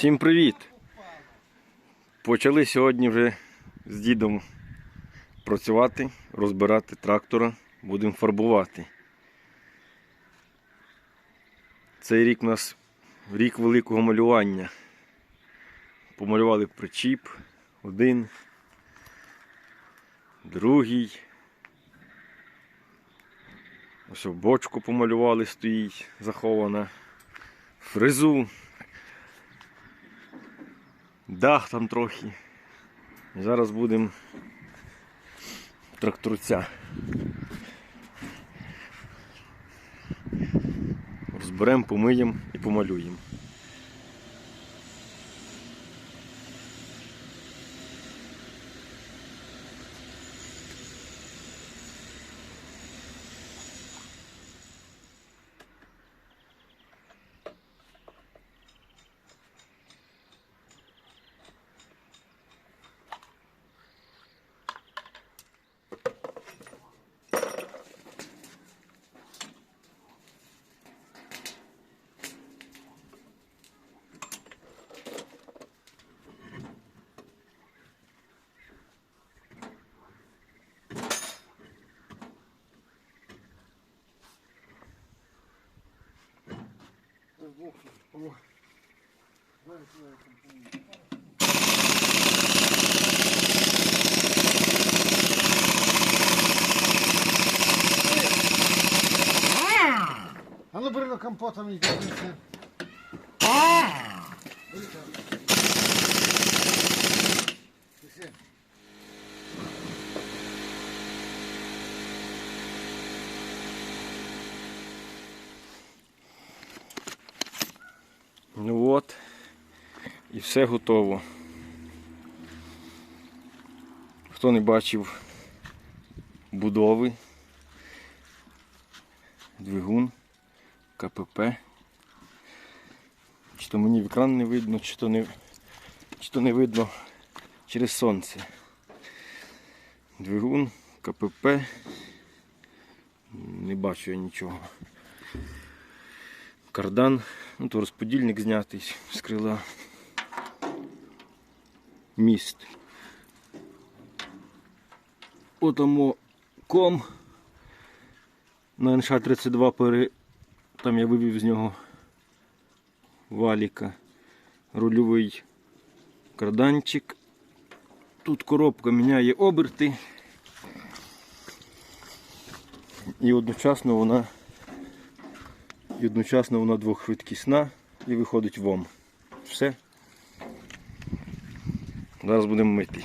Всім привіт! Почали сьогодні вже з дідом працювати, розбирати трактора, будемо фарбувати. Цей рік у нас рік великого малювання. Помалювали причіп, один, другий. Ось бочку помалювали, стоїть захована. Фрезу. Дах там трохи. Зараз будемо тракторця. Розберемо, помиємо і помалюємо. А ну бери на компота мені Ну от. І все готово. Хто не бачив будови, двигун, КПП. Чи то мені в екран не видно, чи то не, чи то не видно через сонце. Двигун, КПП. Не бачу я нічого. Кардан, ну то розподільник знятий з крила. Міст. Отамо ком на НШ-32 пере... там я вивів з нього валіка. Рульовий карданчик. Тут коробка міняє оберти. І одночасно вона і одночасно вона двохшвидкісна і виходить вом. Все. Зараз будемо мити.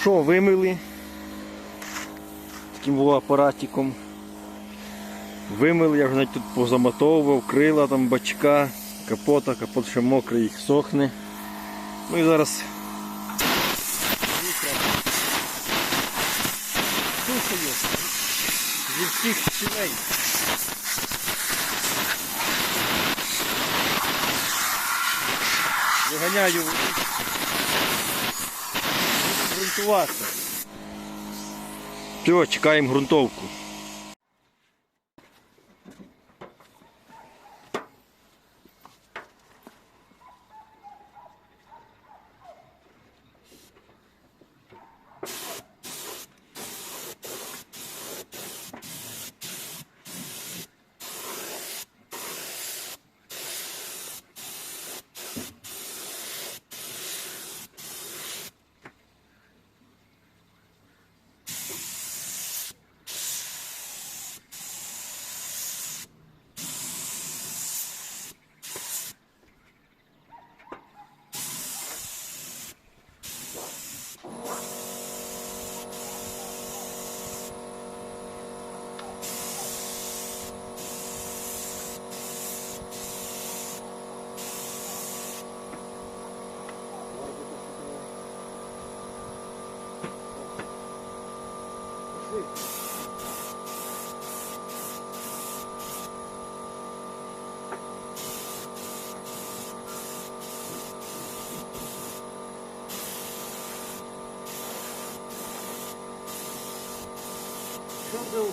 Що, вимили таким во апаратиком. Вимили, я вже навіть тут позамотовував, крила там бачка, капота, капот ще мокрий, їх сохне. Ну і зараз. Сушою. Зі всіх щілей. Виганяю. Буду. Все, чекаємо ґрунтовку. Що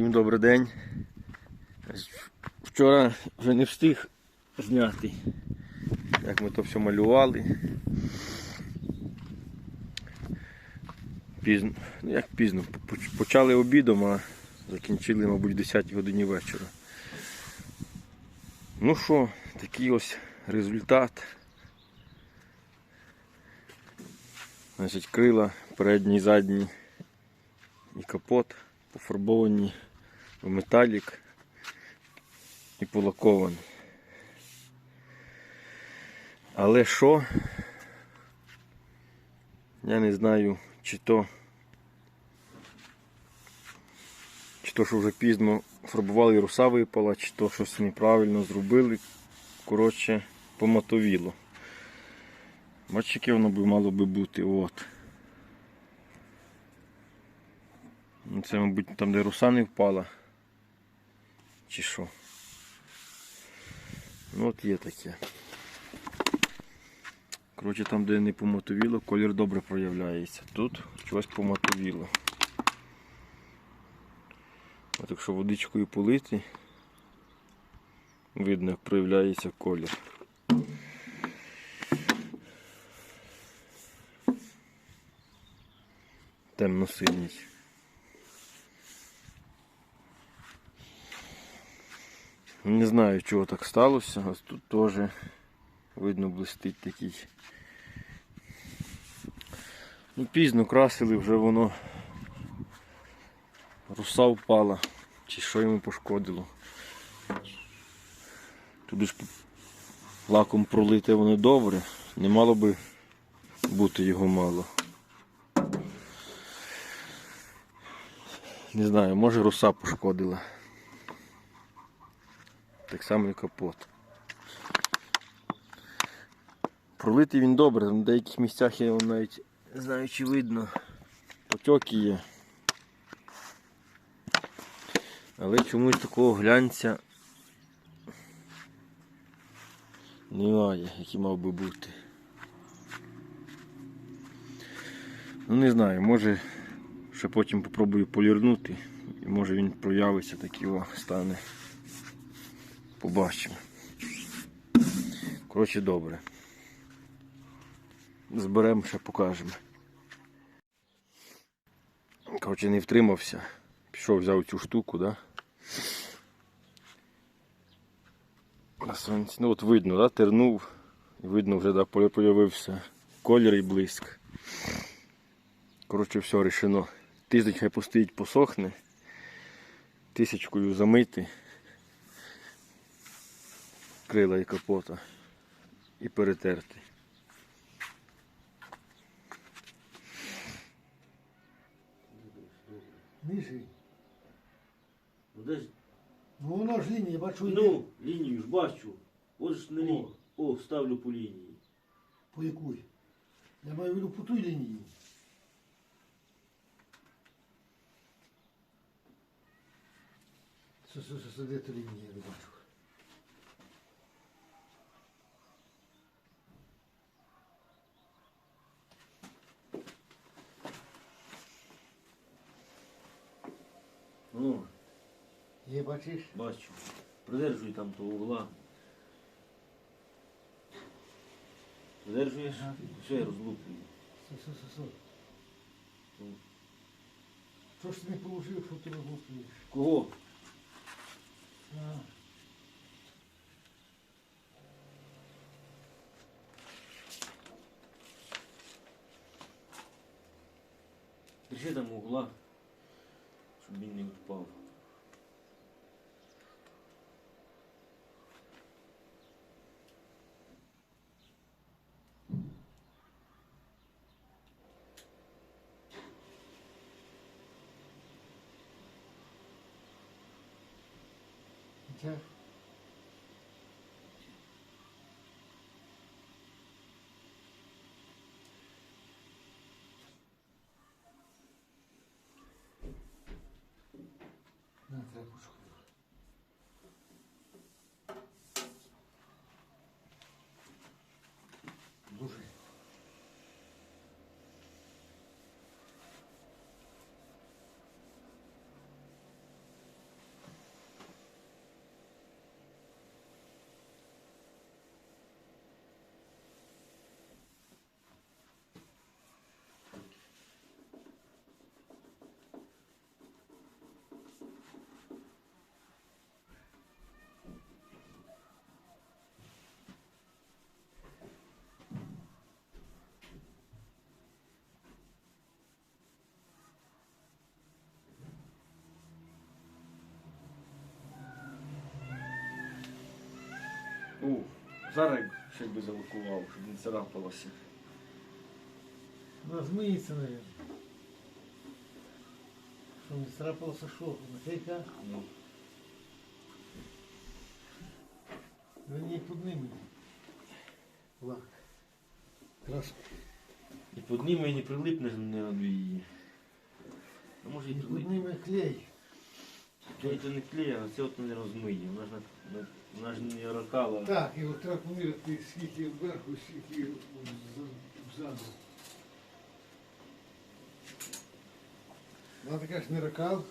Всім добрий день. Вчора вже не встиг зняти, як ми то все малювали. Пізно, ну як пізно, почали обідом, а закінчили, мабуть, в 10 годині вечора. Ну що, такий ось результат. Значить, крила, передній, задній і капот пофарбовані металік і полаковані. Але що? Я не знаю, чи то, чи то, що вже пізно фарбували і руса випала, чи то щось неправильно зробили. Коротше, помотовіло. Бачите, яке воно би мало би бути. От. Ну, Це, мабуть, там, де руса не впала. Чи що? Ну от є таке. Коротше, там, де не помотовіло, колір добре проявляється. Тут чогось помотовіло. От якщо водичкою полити, видно, як проявляється колір. Темно-синій. Не знаю, чого так сталося. Ось тут теж видно блистить такий. Ну, пізно красили, вже воно руса впала, чи що йому пошкодило. Туди ж лаком пролите воно добре, не мало би бути його мало. Не знаю, може руса пошкодила. Так само і капот. Пролитий він добре, на деяких місцях я його навіть не знаю, чи видно. Потьоки є. Але чомусь такого глянця немає, який мав би бути. Ну не знаю, може ще потім попробую полірнути і може він проявиться такий о, стане. Побачимо. Коротше, добре. Зберемо, ще покажемо. Коротше, не втримався. Пішов, взяв цю штуку, да? На сонці. Ну от видно, да? тернув. Видно вже да, появився колір і блиск. Коротше, все рішено. Тиждень хай постоїть, посохне. Тисячкою замити. Крила і капота. І перетерти. Нижий. Ну, де ж- Ну воно ж лінія, бачу, йде. ну, лінію ж бачу. От ж на лінії. О, ставлю по лінії. По якій? Я маю в виду по той лінії. Це, це, це, це де та лінія, я не бачу. Ну, Є, бачиш? бачу. Придержуй там того угла. Придержуєш? Ага. Все, я розлуплюю. Це, це, це. Ну. Що ж ти не положив, що ти розлуплюєш? Кого? А, Держи там угла, щоб він не recursos. Зараз ще би залокував, щоб не царапалося. Вона змиється, наверное. Що не страпалося що? Наклейка? Ну, її під ними. Лак. Краска. І під ними і не прилипне не її. А може і І під прилипне. ними клей. То не клей, а от не розмиє. Вона ж, на- на- вона ж не ракала. Так, і от треба поміряти, скільки вверху, скільки з- ззаду. Вона така ж не ракал.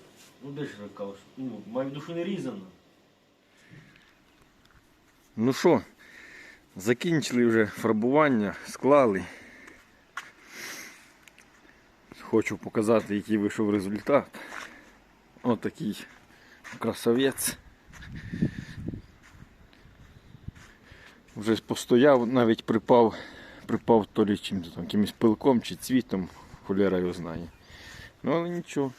Ну де ж ракав? Ну, маю в душу не різано. Ну що, закінчили вже фарбування, склали. Хочу показати, який вийшов результат. Отакий красавець. Вже постояв, навіть припав, припав то лі чим-то там, якимось пилком чи цвітом, холера його знає. Ну але нічого.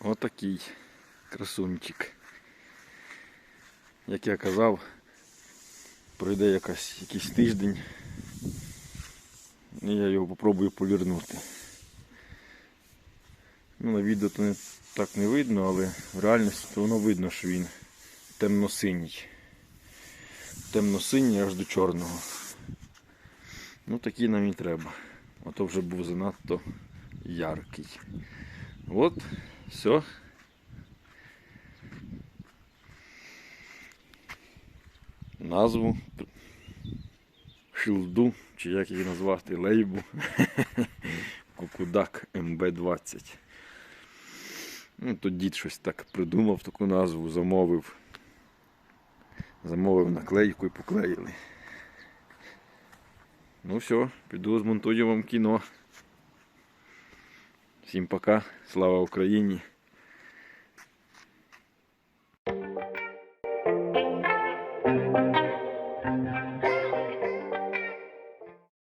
Отакий красунчик. Як я казав, пройде якась, якийсь тиждень. І я його попробую полірнути. Ну, на відео то не, так не видно, але в реальності то воно видно, що він темно-синій. Темно-синій аж до чорного. Ну такий нам і треба. А то вже був занадто яркий. От, все. Назву шилду, чи як її назвати, лейбу. Кукудак МБ-20. Ну, то дід щось так придумав таку назву, замовив. Замовив наклейку і поклеїли. Ну все, піду змонтую вам кіно. Всім пока, слава Україні!